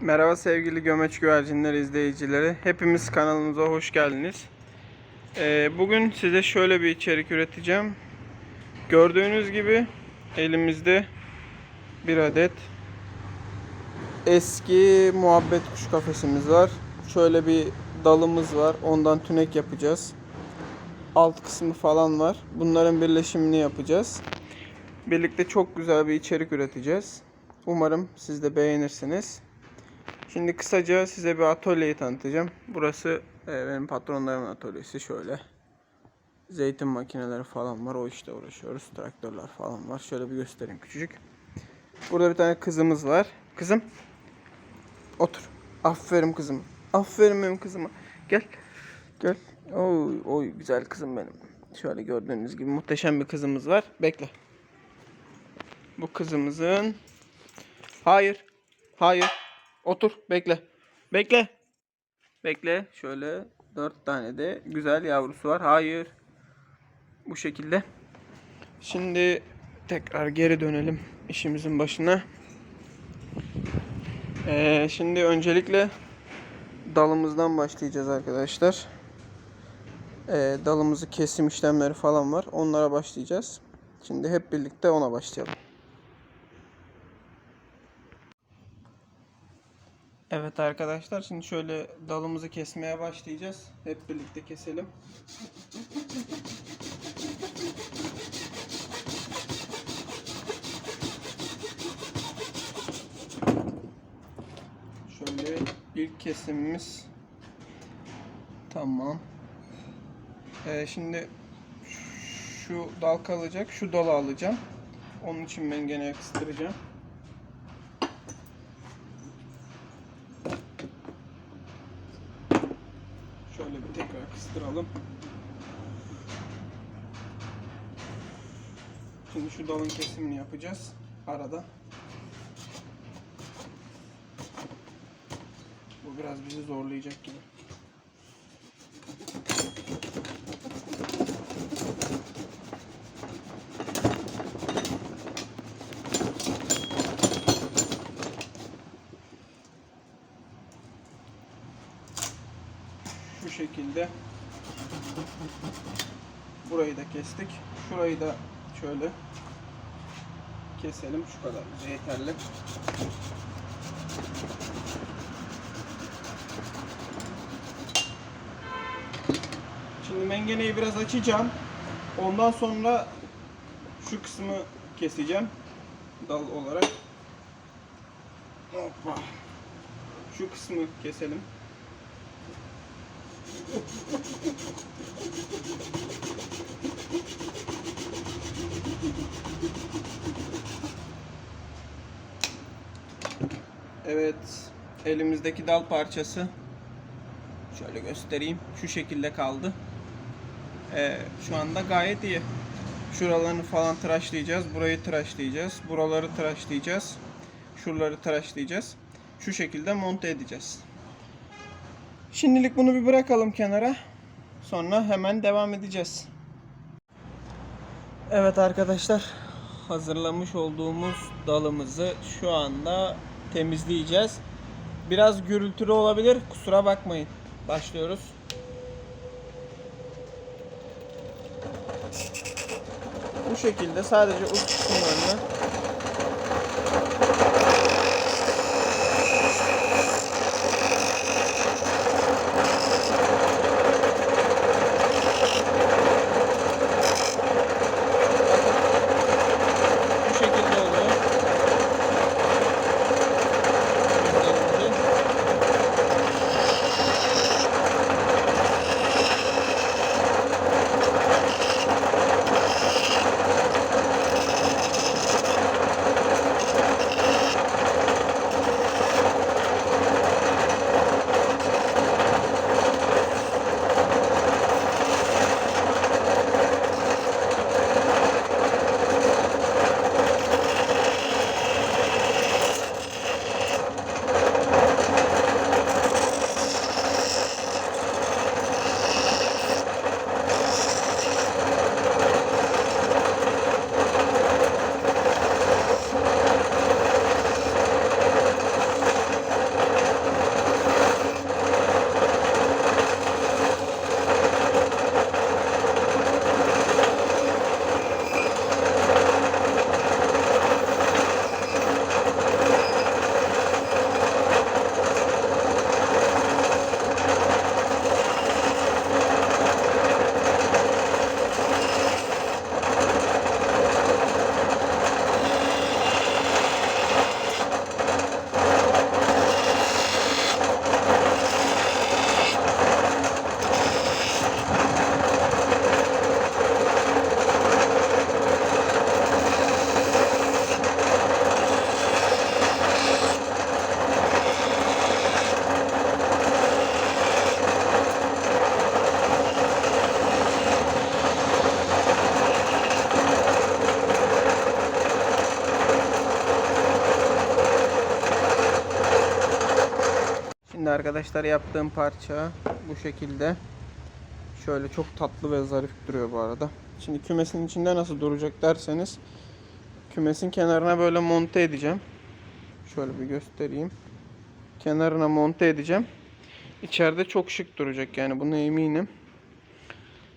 Merhaba sevgili Gömeç Güvercinler izleyicileri. Hepimiz kanalımıza hoş geldiniz. Ee, bugün size şöyle bir içerik üreteceğim. Gördüğünüz gibi elimizde bir adet eski muhabbet kuş kafesimiz var. Şöyle bir dalımız var. Ondan tünek yapacağız. Alt kısmı falan var. Bunların birleşimini yapacağız. Birlikte çok güzel bir içerik üreteceğiz. Umarım siz de beğenirsiniz. Şimdi kısaca size bir atölyeyi tanıtacağım. Burası e, benim patronlarımın atölyesi şöyle. Zeytin makineleri falan var. O işte uğraşıyoruz. Traktörler falan var. Şöyle bir göstereyim küçücük. Burada bir tane kızımız var. Kızım. Otur. Aferin kızım. Aferin benim kızıma. Gel. Gel. Oy, oy güzel kızım benim. Şöyle gördüğünüz gibi muhteşem bir kızımız var. Bekle. Bu kızımızın Hayır. Hayır. Otur. Bekle. Bekle. Bekle. Şöyle dört tane de güzel yavrusu var. Hayır. Bu şekilde. Şimdi tekrar geri dönelim işimizin başına. Ee, şimdi öncelikle dalımızdan başlayacağız arkadaşlar. Ee, dalımızı kesim işlemleri falan var. Onlara başlayacağız. Şimdi hep birlikte ona başlayalım. Evet arkadaşlar şimdi şöyle dalımızı kesmeye başlayacağız. Hep birlikte keselim. Şöyle ilk kesimimiz tamam. Ee, şimdi şu dal kalacak. Şu dalı alacağım. Onun için ben gene kıstıracağım. Şöyle bir tekrar kıstıralım. Şimdi şu dalın kesimini yapacağız arada. Bu biraz bizi zorlayacak gibi. Şu şekilde burayı da kestik. Şurayı da şöyle keselim. Şu kadar yeterli. Şimdi mengeneyi biraz açacağım. Ondan sonra şu kısmı keseceğim. Dal olarak. Hoppa. Şu kısmı keselim. Evet, elimizdeki dal parçası şöyle göstereyim. Şu şekilde kaldı. Ee, şu anda gayet iyi. Şuralarını falan tıraşlayacağız. Burayı tıraşlayacağız. Buraları tıraşlayacağız. Şuraları tıraşlayacağız. Şu şekilde monte edeceğiz. Şimdilik bunu bir bırakalım kenara. Sonra hemen devam edeceğiz. Evet arkadaşlar. Hazırlamış olduğumuz dalımızı şu anda temizleyeceğiz. Biraz gürültülü olabilir. Kusura bakmayın. Başlıyoruz. Bu şekilde sadece uç kısımlarını Şimdi arkadaşlar yaptığım parça bu şekilde. Şöyle çok tatlı ve zarif duruyor bu arada. Şimdi kümesin içinde nasıl duracak derseniz kümesin kenarına böyle monte edeceğim. Şöyle bir göstereyim. Kenarına monte edeceğim. İçeride çok şık duracak yani buna eminim.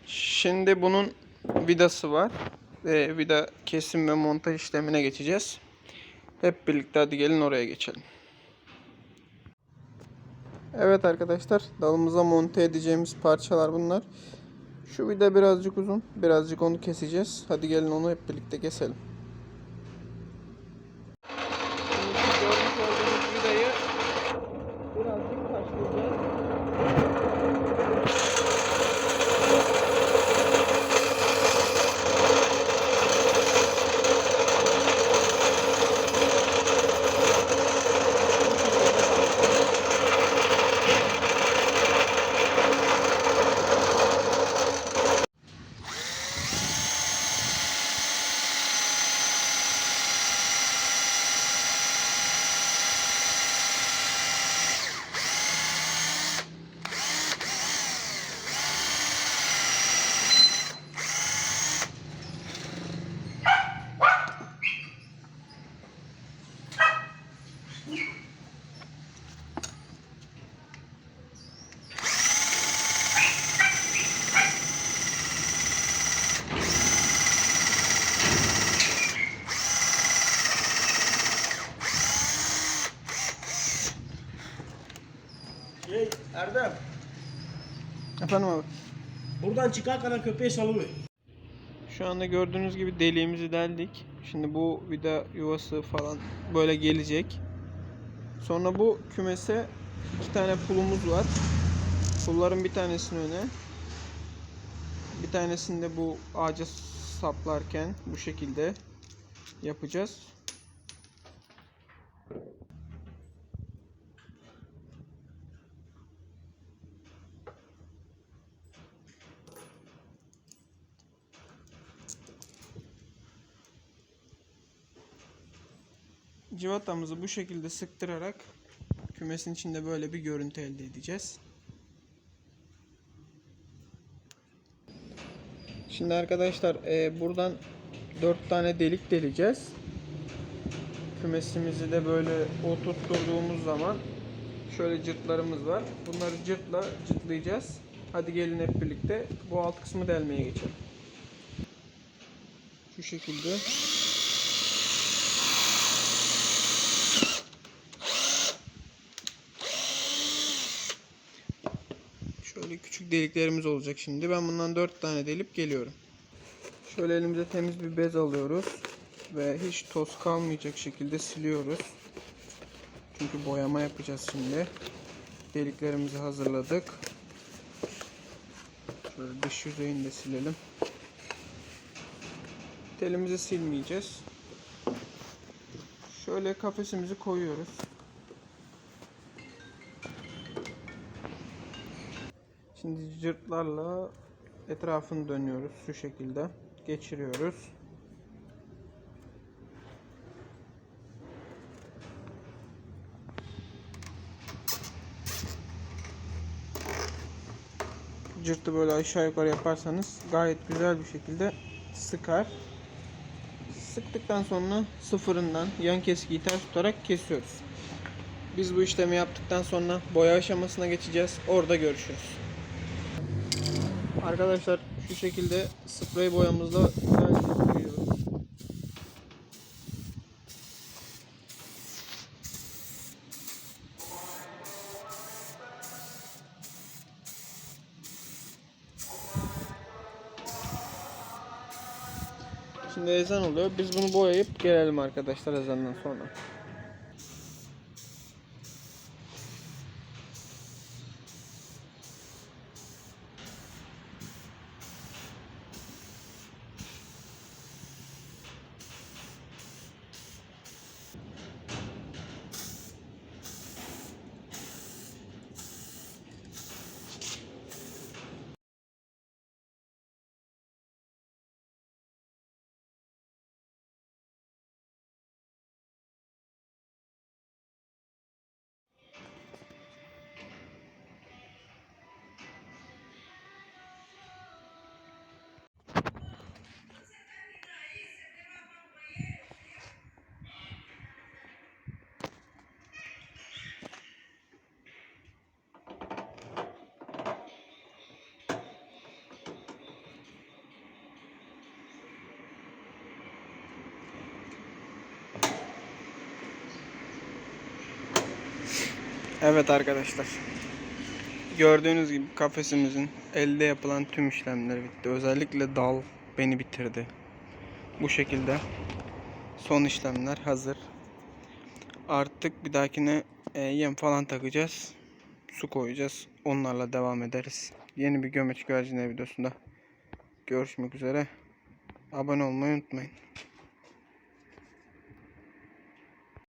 Şimdi bunun vidası var. Ve vida kesim ve montaj işlemine geçeceğiz. Hep birlikte hadi gelin oraya geçelim. Evet arkadaşlar dalımıza monte edeceğimiz parçalar bunlar. Şu vida birazcık uzun. Birazcık onu keseceğiz. Hadi gelin onu hep birlikte keselim. Görmüş olduğunuz vidayı birazcık taşlayacağız. Çıkarken köpeği salıver. Şu anda gördüğünüz gibi deliğimizi deldik. Şimdi bu vida yuvası falan böyle gelecek. Sonra bu kümese iki tane pulumuz var. Pulların bir tanesini öne, bir tanesini de bu ağaca saplarken bu şekilde yapacağız. Civatamızı bu şekilde sıktırarak kümesin içinde böyle bir görüntü elde edeceğiz. Şimdi arkadaşlar e, buradan 4 tane delik deleceğiz. Kümesimizi de böyle oturtturduğumuz zaman şöyle cırtlarımız var. Bunları cırtla cırtlayacağız. Hadi gelin hep birlikte bu alt kısmı delmeye geçelim. Şu şekilde. Şöyle küçük deliklerimiz olacak şimdi. Ben bundan 4 tane delip geliyorum. Şöyle elimize temiz bir bez alıyoruz. Ve hiç toz kalmayacak şekilde siliyoruz. Çünkü boyama yapacağız şimdi. Deliklerimizi hazırladık. Şöyle dış yüzeyini de silelim. Telimizi silmeyeceğiz. Şöyle kafesimizi koyuyoruz. Şimdi cırtlarla etrafını dönüyoruz şu şekilde. Geçiriyoruz. Cırtı böyle aşağı yukarı yaparsanız gayet güzel bir şekilde sıkar. Sıktıktan sonra sıfırından yan keskiyi ters tutarak kesiyoruz. Biz bu işlemi yaptıktan sonra boya aşamasına geçeceğiz. Orada görüşürüz. Arkadaşlar şu şekilde sprey boyamızla güzelce boyuyoruz. Şimdi ezan oluyor. Biz bunu boyayıp gelelim arkadaşlar ezandan sonra. Evet arkadaşlar. Gördüğünüz gibi kafesimizin elde yapılan tüm işlemleri bitti. Özellikle dal beni bitirdi. Bu şekilde son işlemler hazır. Artık bir dahakine e, yem falan takacağız. Su koyacağız. Onlarla devam ederiz. Yeni bir gömeç güvercinleri videosunda görüşmek üzere. Abone olmayı unutmayın.